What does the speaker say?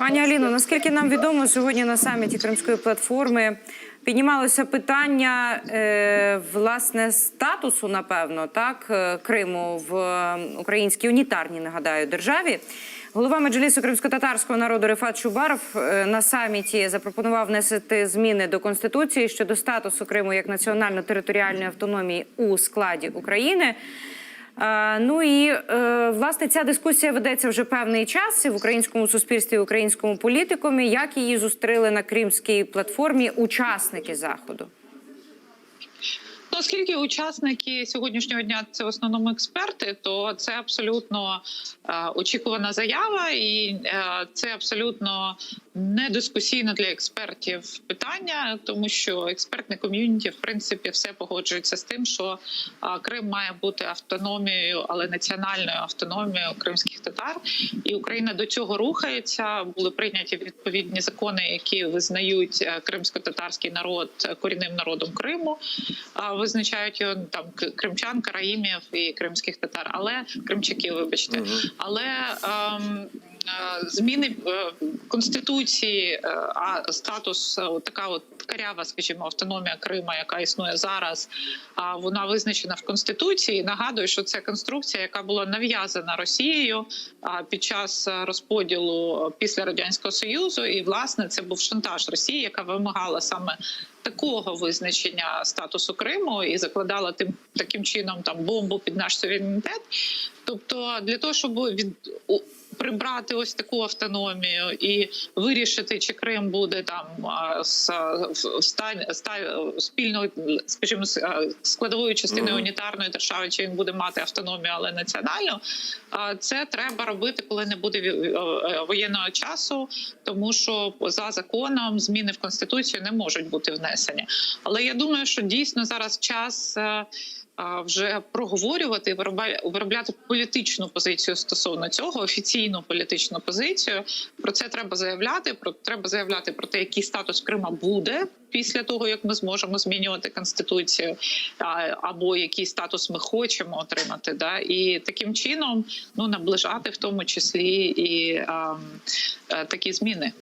Пані Аліно, наскільки нам відомо, сьогодні на саміті Кримської платформи піднімалося питання е, власне статусу, напевно, так е, Криму в е, українській унітарній, нагадаю, державі. Голова меджлісу кримсько-татарського народу Рифат Чубаров е, на саміті запропонував внести зміни до конституції щодо статусу Криму як національно-територіальної автономії у складі України. Ну і е, власне ця дискусія ведеться вже певний час в українському суспільстві, в українському політикумі. Як її зустріли на кримській платформі учасники заходу? Оскільки учасники сьогоднішнього дня це в основному експерти, то це абсолютно е, очікувана заява, і е, це абсолютно не дискусійно для експертів питання, тому що експертне ком'юніті в принципі все погоджується з тим, що е, Крим має бути автономією, але національною автономією кримських татар, і Україна до цього рухається. Були прийняті відповідні закони, які визнають кримсько-татарський народ корінним народом Криму визначають його там кримчан, караїмів і кримських татар, але кримчаків, вибачте, але ем, зміни е, конституції, е, а статус е, така от карява, скажімо, автономія Крима, яка існує зараз, вона визначена в конституції. Нагадую, що це конструкція, яка була нав'язана Росією під час е, розподілу після радянського союзу, і власне це був шантаж Росії, яка вимагала саме такого визначення статусу Криму і закладала тим таким чином там бомбу під наш суверенітет. Тобто, для того, щоб від прибрати ось таку автономію і вирішити, чи Крим буде там з стань ста спільною, скажімо, складовою частиною унітарної держави, чи він буде мати автономію, але національну. Це треба робити, коли не буде е, воєнного часу, тому що за законом зміни в конституцію не можуть бути внесені. Але я думаю, що дійсно зараз час. А, Вже проговорювати і виробляти політичну позицію стосовно цього, офіційну політичну позицію. Про це треба заявляти. Про треба заявляти про те, який статус Крима буде після того, як ми зможемо змінювати конституцію, або який статус ми хочемо отримати. Да? І таким чином ну наближати в тому числі і а, е, такі зміни.